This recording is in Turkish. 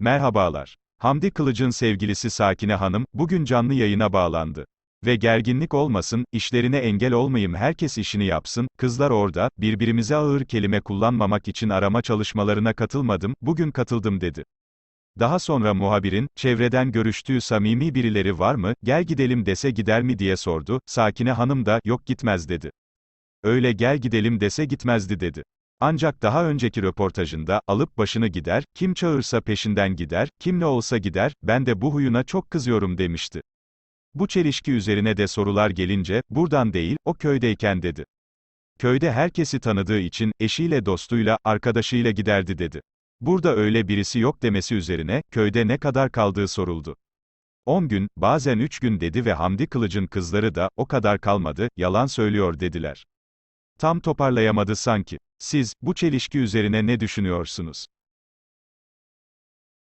Merhabalar. Hamdi Kılıç'ın sevgilisi Sakine Hanım, bugün canlı yayına bağlandı. Ve gerginlik olmasın, işlerine engel olmayayım herkes işini yapsın, kızlar orada, birbirimize ağır kelime kullanmamak için arama çalışmalarına katılmadım, bugün katıldım dedi. Daha sonra muhabirin, çevreden görüştüğü samimi birileri var mı, gel gidelim dese gider mi diye sordu, Sakine Hanım da, yok gitmez dedi. Öyle gel gidelim dese gitmezdi dedi. Ancak daha önceki röportajında, alıp başını gider, kim çağırsa peşinden gider, kim ne olsa gider, ben de bu huyuna çok kızıyorum demişti. Bu çelişki üzerine de sorular gelince, buradan değil, o köydeyken dedi. Köyde herkesi tanıdığı için, eşiyle dostuyla, arkadaşıyla giderdi dedi. Burada öyle birisi yok demesi üzerine, köyde ne kadar kaldığı soruldu. 10 gün, bazen 3 gün dedi ve Hamdi Kılıç'ın kızları da, o kadar kalmadı, yalan söylüyor dediler. Tam toparlayamadı sanki. Siz, bu çelişki üzerine ne düşünüyorsunuz?